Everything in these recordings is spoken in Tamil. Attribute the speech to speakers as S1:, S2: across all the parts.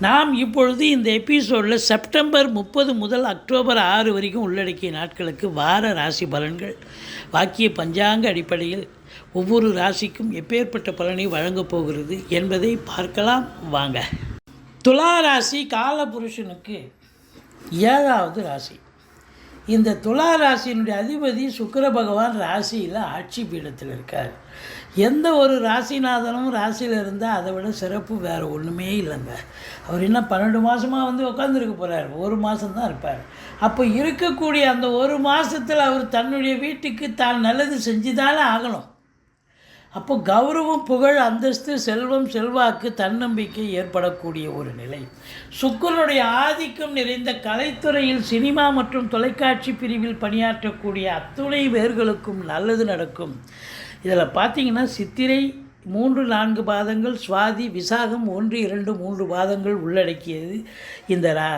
S1: நாம் இப்பொழுது இந்த எபிசோடில் செப்டம்பர் முப்பது முதல் அக்டோபர் ஆறு வரைக்கும் உள்ளடக்கிய நாட்களுக்கு வார ராசி பலன்கள். வாக்கிய பஞ்சாங்க அடிப்படையில் ஒவ்வொரு ராசிக்கும் எப்பேற்பட்ட பலனை வழங்கப் போகிறது என்பதை பார்க்கலாம். வாங்க. துலா ராசி காலபுருஷனுக்கு ஏழாவது ராசி. இந்த துலா ராசியினுடைய அதிபதி சுக்கர பகவான் ராசியில் ஆட்சி பீடத்தில் இருக்கார். எந்த ஒரு ராசிநாதனும் ராசியில் இருந்தால் அதை விட சிறப்பு வேறு ஒன்றுமே இல்லைங்க. அவர் என்ன பன்னெண்டு மாதமாக வந்து உட்காந்துருக்க போகிறார் ஒரு மாதம்தான் இருப்பார். அப்போ இருக்கக்கூடிய அந்த ஒரு மாதத்தில் அவர் தன்னுடைய வீட்டுக்கு தான் நல்லது செஞ்சுதானே ஆகணும். அப்போ கௌரவம் புகழ் அந்தஸ்து செல்வம் செல்வாக்கு தன்னம்பிக்கை ஏற்படக்கூடிய ஒரு நிலை. சுக்கரனுடைய ஆதிக்கம் நிறைந்த கலைத்துறையில் சினிமா மற்றும் தொலைக்காட்சி பிரிவில் பணியாற்றக்கூடிய அத்துணை வேர்களுக்கும் நல்லது நடக்கும். இதில் பார்த்தீங்கன்னா சித்திரை மூன்று நான்கு பாதங்கள் சுவாதி விசாகம் ஒன்று இரண்டு மூன்று பாதங்கள் உள்ளடக்கியது. இந்த ரா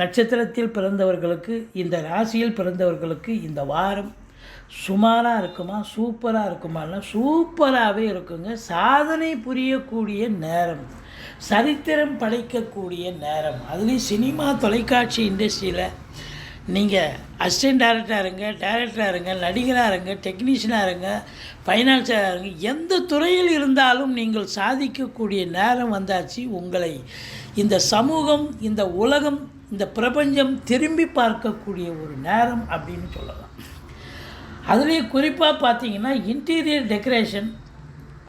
S1: நட்சத்திரத்தில் பிறந்தவர்களுக்கு இந்த ராசியில் பிறந்தவர்களுக்கு இந்த வாரம் சுமாராக இருக்குமா சூப்பராக இருக்குமான்னா சூப்பராகவே இருக்குங்க. சாதனை புரியக்கூடிய நேரம். சரித்திரம் படைக்கக்கூடிய நேரம். அதுலேயும் சினிமா தொலைக்காட்சி இண்டஸ்ட்ரியில் நீங்கள் அசிஸ்டன்ட் டேரக்டராக இருங்க டேரக்டராக இருங்க நடிகராக இருங்க டெக்னீஷியனாக இருங்க ஃபைனான்ஸராக இருங்க எந்த துறையில் இருந்தாலும் நீங்கள் சாதிக்கக்கூடிய நேரம் வந்தாச்சு. உங்களை இந்த சமூகம் இந்த உலகம் இந்த பிரபஞ்சம் திரும்பி பார்க்கக்கூடிய ஒரு நேரம் அப்படின்னு சொல்லலாம். அதுலேயும் குறிப்பாக பார்த்தீங்கன்னா இன்டீரியர் டெக்கரேஷன்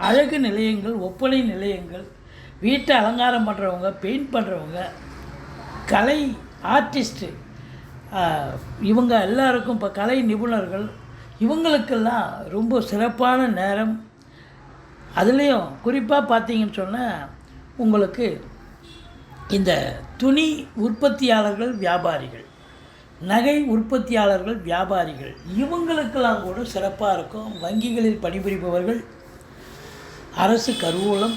S1: அழகு நிலையங்கள் ஒப்பனை நிலையங்கள் வீட்டை அலங்காரம் பண்ணுறவங்க பெயிண்ட் பண்ணுறவங்க கலை ஆர்டிஸ்ட்டு இவங்க எல்லாருக்கும் இப்போ கலை நிபுணர்கள் இவங்களுக்கெல்லாம் ரொம்ப சிறப்பான நேரம். அதுலேயும் குறிப்பாக பார்த்தீங்கன்னு சொன்னால் உங்களுக்கு இந்த துணி உற்பத்தியாளர்கள் வியாபாரிகள். நகை உற்பத்தியாளர்கள் வியாபாரிகள் இவங்களுக்கெல்லாம் கூட சிறப்பாக இருக்கும். வங்கிகளில் பணிபுரிபவர்கள் அரசு கருவூலம்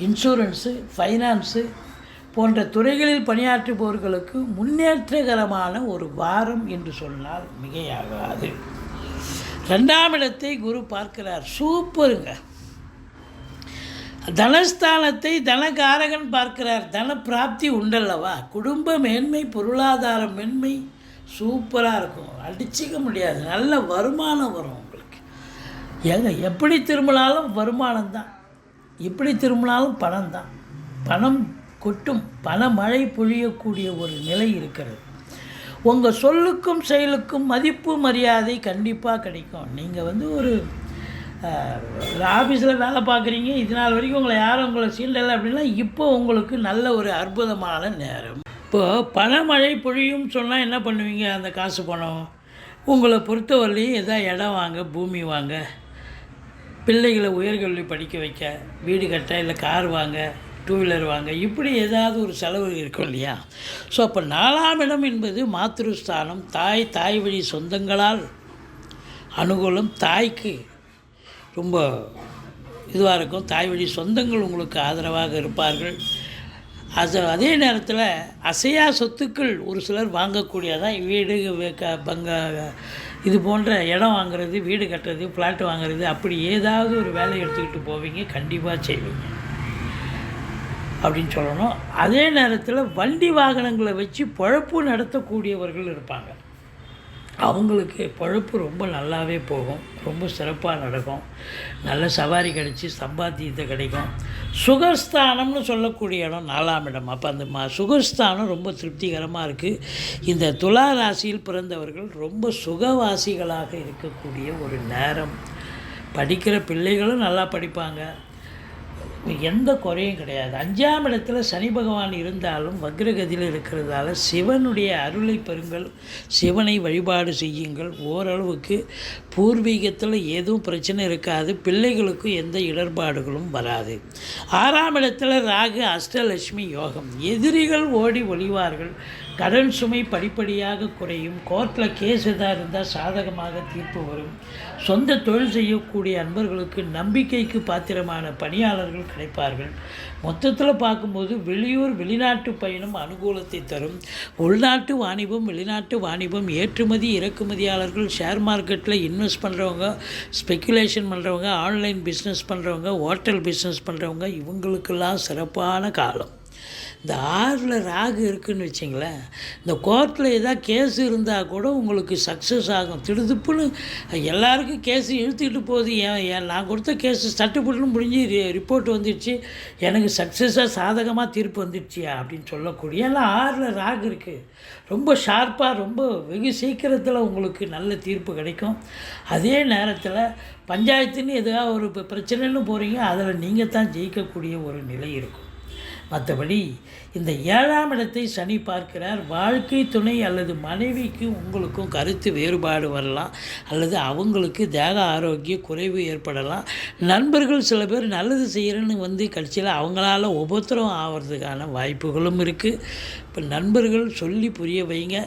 S1: இன்சூரன்ஸு ஃபைனான்ஸு போன்ற துறைகளில் பணியாற்றுபவர்களுக்கு முன்னேற்றகரமான ஒரு வாரம் என்று சொன்னால் மிகையாகாது. ரெண்டாம் இடத்தை குரு பார்க்கிறார். சூப்பருங்க. தனஸ்தானத்தை தனகாரகன் பார்க்கிறார். தன பிராப்தி உண்டல்லவா? குடும்ப மேன்மை பொருளாதார மேன்மை சூப்பராக இருக்கும். அடிச்சிக்க முடியாது. நல்ல வருமானம் வரும் உங்களுக்கு. ஏங்க எப்படி திரும்பினாலும் வருமானம் தான். எப்படி திரும்பினாலும் பணம் தான். பணம் கொட்டும் பண மழை பொழியக்கூடிய ஒரு நிலை இருக்கிறது. உங்கள் சொல்லுக்கும் செயலுக்கும் மதிப்பு மரியாதை கண்டிப்பாக கிடைக்கும். நீங்கள் வந்து ஒரு ஆஃபீஸில் வேலை பார்க்குறீங்க இது நாள் வரைக்கும் உங்களை யாரும் உங்களை சீண்டலை அப்படின்னா இப்போ உங்களுக்கு நல்ல ஒரு அற்புதமான நேரம். இப்போது பணமழை பொழியும் சொன்னால் என்ன பண்ணுவீங்க? அந்த காசு பணம். உங்களை பொறுத்தவரையிலையும் எதாவது இடம் வாங்க பூமி வாங்க பிள்ளைகளை உயர்கல்வி படிக்க வைக்க வீடு கட்ட இல்லை கார் வாங்க டூ வீலர் வாங்க இப்படி ஏதாவது ஒரு செலவு இருக்கும் இல்லையா? ஸோ அப்போ நாலாம் இடம் என்பது மாத்திருஸ்தானம் தாய் தாய் வழி சொந்தங்களால் அனுகூலம் தாய்க்கு ரொம்ப இதுவாக இருக்கும். தாய் வழி சொந்தங்கள் உங்களுக்கு ஆதரவாக இருப்பார்கள். அது அதே நேரத்தில் அசையா சொத்துக்கள் ஒரு சிலர் வாங்கக்கூடியதான் வீடு க பங்க இது போன்ற இடம் வாங்குறது வீடு கட்டுறது ஃப்ளாட் வாங்குறது அப்படி ஏதாவது ஒரு வேலையை எடுத்துக்கிட்டு போவீங்க கண்டிப்பாக செய்வீங்க. அப்படின்னு சொல்லணும். அதே நேரத்தில் வண்டி வாகனங்களை வச்சு பழப்பு நடத்தக்கூடியவர்கள் இருப்பாங்க. அவங்களுக்கு பழப்பு ரொம்ப நல்லாவே போகும். ரொம்ப சிறப்பாக நடக்கும். நல்ல சவாரி கிடச்சி சம்பாத்தியத்தை கிடைக்கும். சுகஸ்தானம்னு சொல்லக்கூடிய இடம் நாலாம் இடம். அப்போ அந்த மா சுகஸ்தானம் ரொம்ப திருப்திகரமாக இருக்குது இந்த துலா ராசியில் பிறந்தவர்கள் ரொம்ப சுகவாசிகளாக இருக்கக்கூடிய ஒரு நேரம். படிக்கிற பிள்ளைகளும் நல்லா படிப்பாங்க. எந்த குறையும் கிடையாது. அஞ்சாம் இடத்துல சனி பகவான் இருந்தாலும் வக்ரகதியில் இருக்கிறதால சிவனுடைய அருளை பெறுங்கள். சிவனை வழிபாடு செய்யுங்கள். ஓரளவுக்கு பூர்வீகத்தில் எதுவும் பிரச்சனை இருக்காது. பிள்ளைகளுக்கும் எந்த இடர்பாடுகளும் வராது. ஆறாம் இடத்துல ராகு அஷ்டலட்சுமி யோகம். எதிரிகள் ஓடி ஒளிவார்கள். கடன் சுமை படிப்படியாக குறையும். கோர்ட்டில் கேஸ் எதாக இருந்தால் சாதகமாக தீர்ப்பு வரும். சொந்த தொழில் செய்யக்கூடிய அன்பர்களுக்கு நம்பிக்கைக்கு பாத்திரமான பணியாளர்கள் கிடைப்பார்கள். மொத்தத்தில் பார்க்கும்போது வெளியூர் வெளிநாட்டு பயணம் அனுகூலத்தை தரும். உள்நாட்டு வாணிபம் வெளிநாட்டு வாணிபம் ஏற்றுமதி இறக்குமதியாளர்கள் ஷேர் மார்க்கெட்டில் இன்வெஸ்ட் பண்ணுறவங்க ஸ்பெக்குலேஷன் பண்ணுறவங்க ஆன்லைன் பிஸ்னஸ் பண்ணுறவங்க ஹோட்டல் பிஸ்னஸ் பண்ணுறவங்க இவங்களுக்கெல்லாம் சிறப்பான காலம். இந்த ஆறில் ராகு இருக்குன்னு வச்சிங்களேன் இந்த கோர்ட்டில் ஏதாவது கேஸ் இருந்தால் கூட உங்களுக்கு சக்ஸஸ் ஆகும். திடுதுப்புன்னு எல்லாருக்கும் கேஸ் இழுத்துக்கிட்டு போகுது. ஏன் ஏன் நான் கொடுத்த கேஸ் சட்டுப்பட்டுன்னு முடிஞ்சு ரிப்போர்ட் வந்துடுச்சு எனக்கு சக்ஸஸாக சாதகமாக தீர்ப்பு வந்துடுச்சியா அப்படின்னு சொல்லக்கூடிய எல்லாம் ஆறில் ராகு இருக்குது ரொம்ப ஷார்ப்பாக ரொம்ப வெகு சீக்கிரத்தில் உங்களுக்கு நல்ல தீர்ப்பு கிடைக்கும். அதே நேரத்தில் பஞ்சாயத்துன்னு எதாவது ஒரு பிரச்சனைன்னு போகிறீங்க அதில் நீங்கள் தான் ஜெயிக்கக்கூடிய ஒரு நிலை இருக்கும். மற்றபடி இந்த ஏழாம் இடத்தை சனி பார்க்கிறார். வாழ்க்கை துணை அல்லது மனைவிக்கு உங்களுக்கும் கருத்து வேறுபாடு வரலாம். அல்லது அவங்களுக்கு தேக ஆரோக்கிய குறைவு ஏற்படலாம். நண்பர்கள் சில பேர் நல்லது செய்கிறேன்னு வந்து கடைசியில் அவங்களால உபத்திரம் ஆகிறதுக்கான வாய்ப்புகளும் இருக்குது இப்போ நண்பர்கள் சொல்லி புரிய வைங்க.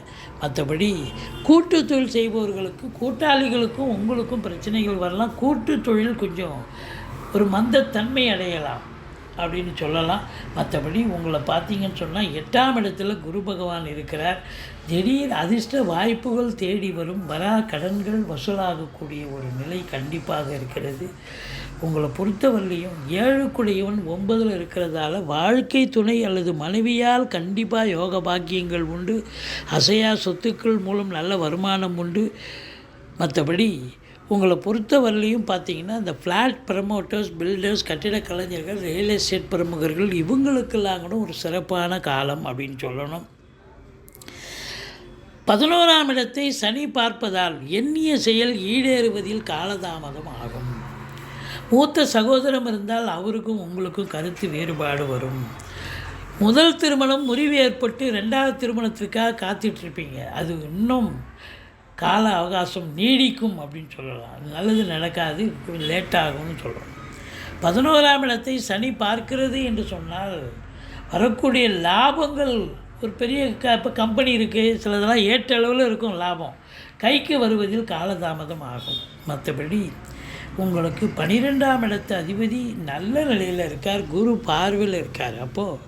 S1: மற்றபடி கூட்டு தொழில் செய்பவர்களுக்கு கூட்டாளிகளுக்கும் உங்களுக்கும் பிரச்சனைகள் வரலாம். கூட்டு தொழில் கொஞ்சம் ஒரு மந்தத்தன்மை அடையலாம். அப்படின்னு சொல்லலாம். மற்றபடி உங்களை பார்த்தீங்கன்னு சொன்னால் எட்டாம் இடத்துல குரு பகவான் இருக்கிறார். திடீர் அதிர்ஷ்ட வாய்ப்புகள் தேடி வரும். வரா கடன்கள் வசூலாகக்கூடிய ஒரு நிலை கண்டிப்பாக இருக்கிறது. உங்களை பொறுத்தவரையிலையும் ஏழுக்குடையவன் ஒன்பதில் இருக்கிறதால வாழ்க்கை துணை அல்லது மனைவியால் கண்டிப்பாக யோக பாக்கியங்கள் உண்டு. அசையா சொத்துக்கள் மூலம் நல்ல வருமானம் உண்டு. மற்றபடி உங்களை பொறுத்தவரையிலையும் பார்த்தீங்கன்னா இந்த ஃப்ளாட் ப்ரமோட்டர்ஸ் பில்டர்ஸ் கட்டிட கலைஞர்கள் ரியல் எஸ்டேட் பிரமுகர்கள் இவங்களுக்கெல்லாம் கூட ஒரு சிறப்பான காலம் அப்படின்னு சொல்லணும். பதினோராம் இடத்தை சனி பார்ப்பதால் எண்ணிய செயல் ஈடேறுவதில் காலதாமதம் ஆகும். மூத்த சகோதரம் இருந்தால் அவருக்கும் உங்களுக்கும் கருத்து வேறுபாடு வரும். முதல் திருமணம் முறிவு ஏற்பட்டு ரெண்டாவது திருமணத்திற்காக காத்துட்ருப்பீங்க அது இன்னும் கால அவகாசம் நீடிக்கும் அப்படின்னு சொல்லலாம். அது நல்லது நடக்காது லேட் ஆகும்னு சொல்கிறோம் பதினோராம் இடத்தை சனி பார்க்கிறது என்று சொன்னால் வரக்கூடிய லாபங்கள் ஒரு பெரிய க இப்போ கம்பெனி இருக்குது சிலதெல்லாம் ஏற்ற அளவில் இருக்கும் லாபம். கைக்கு வருவதில் காலதாமதம் ஆகும். மற்றபடி உங்களுக்கு பனிரெண்டாம் இடத்து அதிபதி நல்ல நிலையில் இருக்கார் குரு பார்வையில் இருக்கார். அப்போது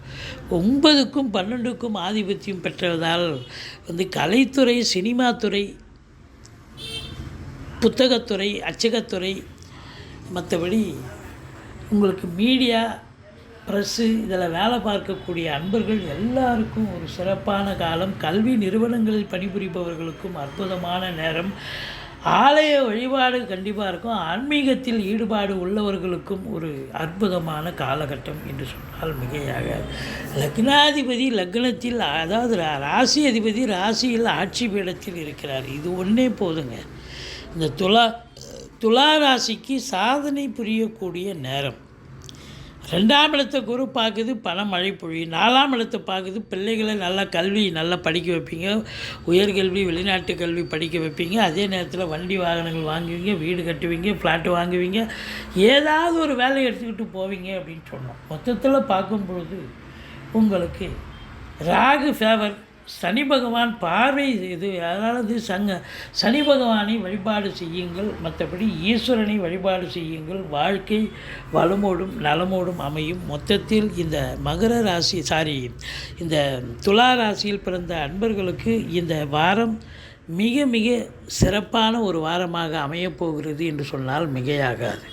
S1: ஒன்பதுக்கும் பன்னெண்டுக்கும் ஆதிபத்தியம் பெற்றதால் வந்து கலைத்துறை சினிமாத்துறை புத்தகத்துறை அச்சகத்துறை மற்றபடி உங்களுக்கு மீடியா ப்ரெஸ்ஸு இதில் வேலை பார்க்கக்கூடிய அன்பர்கள் எல்லாருக்கும் ஒரு சிறப்பான காலம். கல்வி நிறுவனங்களில் பணிபுரிபவர்களுக்கும் அற்புதமான நேரம். ஆலய வழிபாடு கண்டிப்பாக இருக்கும். ஆன்மீகத்தில் ஈடுபாடு உள்ளவர்களுக்கும் ஒரு அற்புதமான காலகட்டம் என்று சொன்னால் மிகையாக லக்னாதிபதி லக்னத்தில் அதாவது ரா- ராசி அதிபதி ராசியில் ஆட்சி பீடத்தில் இருக்கிறார். இது ஒன்றே போதுங்க. இந்த துலா துலா ராசிக்கு சாதனை புரியக்கூடிய நேரம். ரெண்டாம் இடத்தை குரு பார்க்குது பணம் மழை பொழியும் நாலாம் இடத்தை பார்க்குது பிள்ளைகளை நல்லா கல்வி நல்லா படிக்க வைப்பீங்க. உயர்கல்வி வெளிநாட்டு கல்வி படிக்க வைப்பீங்க. அதே நேரத்தில் வண்டி வாகனங்கள் வாங்குவீங்க வீடு கட்டுவீங்க ஃப்ளாட்டு வாங்குவீங்க. ஏதாவது ஒரு வேலையை எடுத்துக்கிட்டு போவீங்க அப்படின்னு சொன்னோம். மொத்தத்தில் பார்க்கும் பொழுது உங்களுக்கு ராகு ஃபேவர் சனி பகவான் பார்வை இது அதாவது சங்க சனி பகவானை வழிபாடு செய்யுங்கள். மற்றபடி ஈஸ்வரனை வழிபாடு செய்யுங்கள். வாழ்க்கை வளமோடும் நலமோடும் அமையும். மொத்தத்தில் இந்த மகர ராசி சாரி இந்த துலா ராசியில் பிறந்த அன்பர்களுக்கு இந்த வாரம் மிக மிக சிறப்பான ஒரு வாரமாக அமையப் போகிறது என்று சொன்னால் மிகையாகாது.